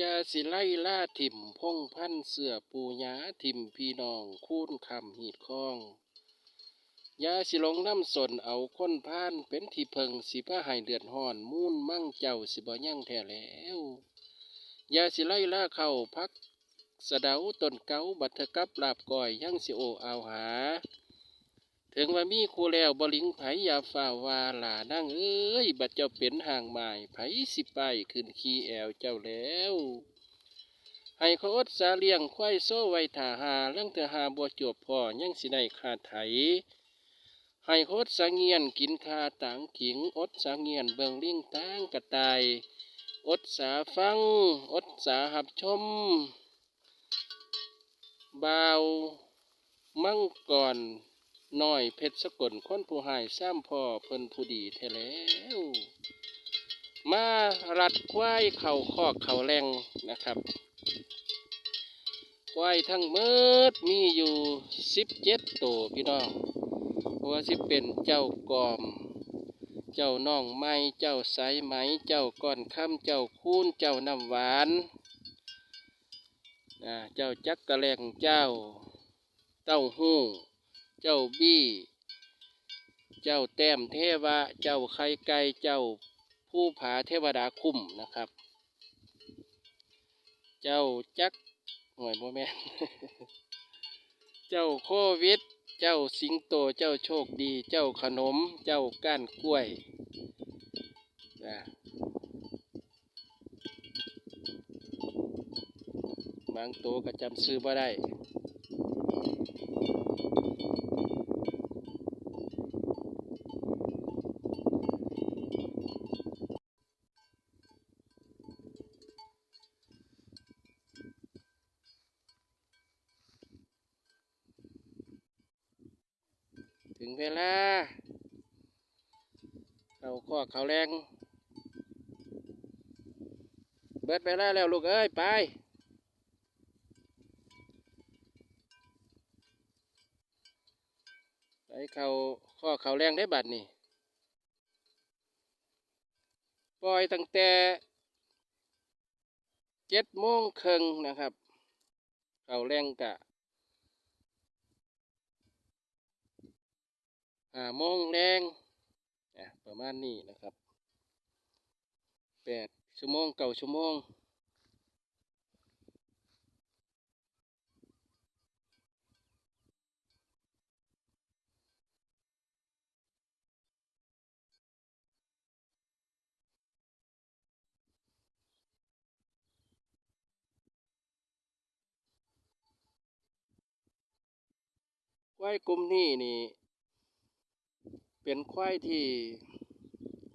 ยาสิไล่ล่าถิ่มพงพันเสือปูยาถิ่มพี่น้องคูนคำหีดคองยาสิลงน้ำสนเอาค้นพานเป็นที่เพิงสิผ้าหายเดือดห่อนมูนมั่งเจ้าสิบ่ยั่งแท้แล้วยาสิไล่ล่าเข้าพักสะเดาต้นเกาบัตเถกับลาบก่อยยังสิโอเอาหา ถึงว่ามีครูแล้วบลิงไผอยาฝ่าวาหลานั่งเอ้ย บัดเจ้าเป็นห่างหมายไผสิไปขึ้นขี้แอวเจ้าแล้วให้เขาอดสาเลี้ยงควายโซ่ไว้ถาหาเรื่องเธอหาบัวจวบพ่อยังสิได้ขาดไถให้เขาอดสาเงียนกินคาต่างขิง อดสาเงียนเบิงลิงตั้งกระต่าย อดสาฟัง อดสาหับชมบาว มั่งก่อน น้อยเพชรสกลคนผู้หายซ้ำพ่อเพิ่นผู้ดีแท้แล้ว มารัดควายเข่าคอกเข่าแรงนะครับ ควายทั้งเมิดมีอยู่สิบเจ็ดตัวพี่น้องว่าสิเป็นเจ้ากอม เจ้าน้องไม้เจ้าสายไหม เจ้าก้อนค่ำเจ้าคูนเจ้าน้ำหวานเจ้าจักกระแลงเจ้าเต้าหู้ เจ้าบี้ เจ้าแต้มเทวะ เจ้าไข่ไก่เจ้าผู้ผาเทวดาคุ้มนะครับ เจ้าจักหน่วยโมแมนเจ้าโควิด เจ้าสิงโต เจ้าโชคดี เจ้าขนม เจ้าก้านกล้วยนะบางตัวก็จำซื้อบ่ได้ เวลา เขาข้อเขาแรง เบิดเวลาแล้วลูกเอ้ย ไปไปเขาข้อเขาแรงได้บัดนี่ปล่อยตั้งแต่เจ็ดโมงครึ่งนะครับ เขาแรงกะ ห้าโมงแรงประมาณนี้นะครับแปดชั่วโมงเก้าชั่วโมงควายกลุ่มนี้นี่ เป็นควายที่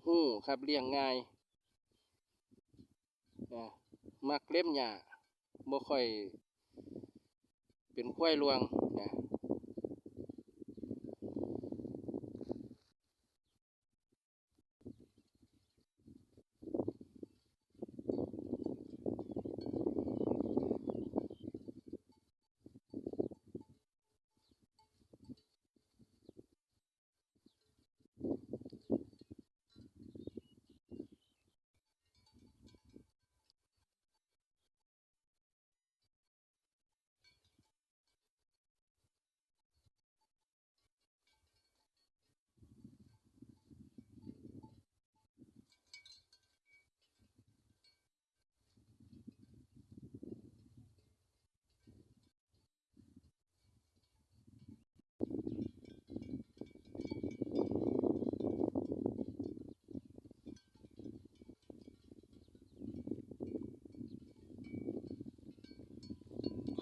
หู้ครับเลี้ยงง่ายนะมักเล่มหญ้าบ่ค่อย เป็นควายลวงนะ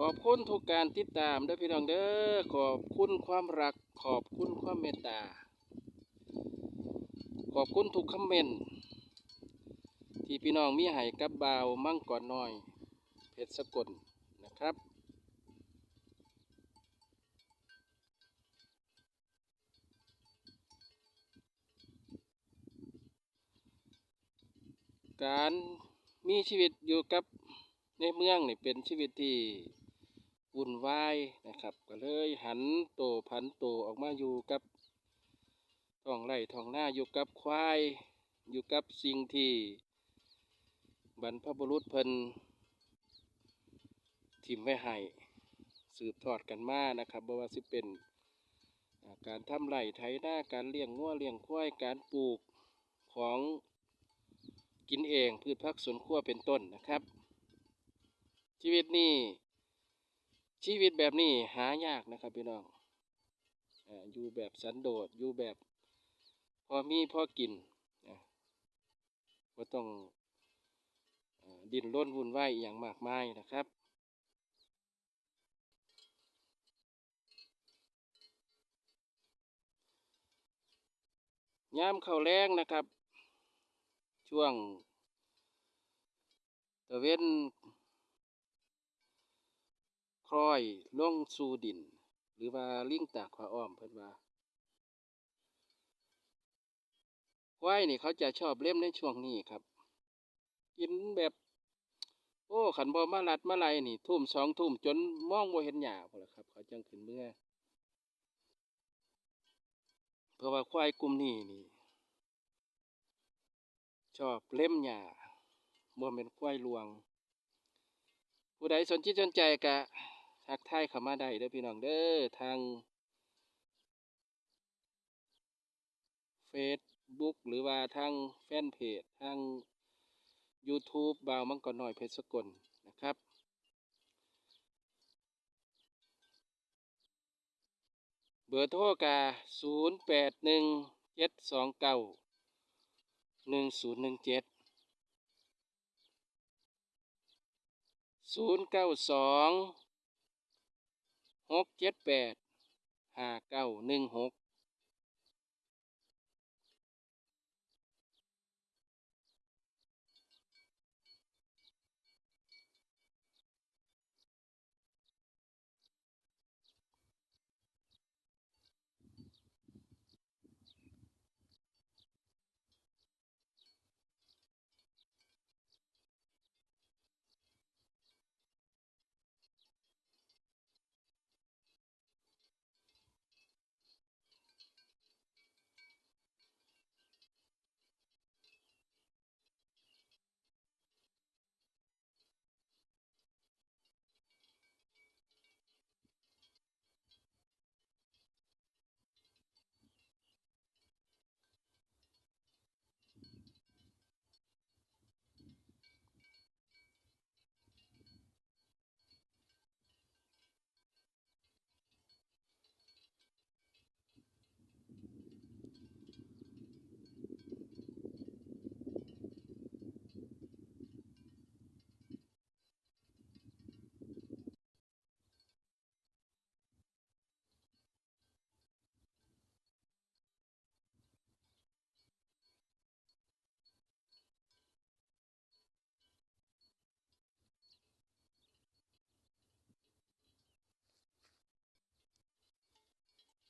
ขอบคุณทุกการติดตามด้อพี่น้องเด้อขอบคุณความรัก ขอบคุณความเมตตา ขอบคุณทุกคอมเมนต์ที่พี่น้องมีให้กับบ่าวมั่งก่อนน้อย เพชรสกลนะครับการมีชีวิตอยู่กับในเมืองนี่เป็นชีวิตที่ วุ่นวายนะครับ ก็เลยหันโตวผันโตวออกมาอยู่กับท้องไร่ท้องหน้าอยู่กับควาย อยู่กับสิ่งที่บรรพบุรุษเพิ่นทิมไว้ให้สืบทอดกันมานะครับบ่ว่าสิเป็นการทำไร่ไถนาการเลี้ยงงัวเลี้ยงควายการปลูกของกินเองพืชผักสวนครัวเป็นต้นนะครับ ชีวิตนี้ ชีวิตแบบนี้หายากนะครับพี่น้องอยู่แบบสันโดษอยู่แบบ พอมีพอกินก็ต้องอดินรนวุ่นวายอย่างมากมายนะครับ ยามเข้าแรงนะครับ ช่วงตะเวน คล้อยลงสู่ดิน หรือว่าลิงตากผ้าอ้อมเพิ่นว่าควายนี่เขาจะชอบเล่มในช่วงนี้ครับ กินแบบโอ้ขันบอมาลัดมาไลนี่ ทุ่มสองทุ่มจนมองบ่เห็นหญ้าพอละครับ เขาจังขึ้นเมื่อ เพราะว่าควายกลุ่มนี้นี่ ชอบเล่มหญ้าบ่เป็นควายลวง ผู้ใดสนจิตสนใจกะ ทักทายเข้ามาได้เด้อพี่น้องเด้อทางเฟซบุ๊กหรือว่าทางแฟนเพจทาง YouTube บ่าวมังกรน้อยเพชรสกลนะครับเบอร์โทรกา0 8 1 7 2 9 1 0 1 7 0 9 2 กเจ็ดแปดห้าเก้าหนึ่งหก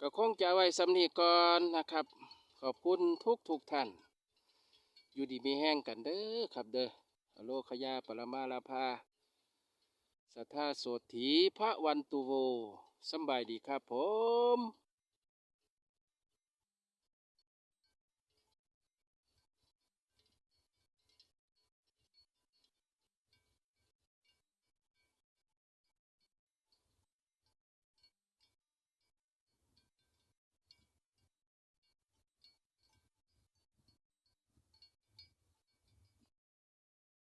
ก็คงจะไว้สำนีก่อนนะครับ ขอบคุณทุกทุกท่าน อยู่ดีมีแห้งกันเด้อครับเด้ออโลขยาปรมาลาภาสัทธาโสถีพระวันตุโวสบายดีครับผม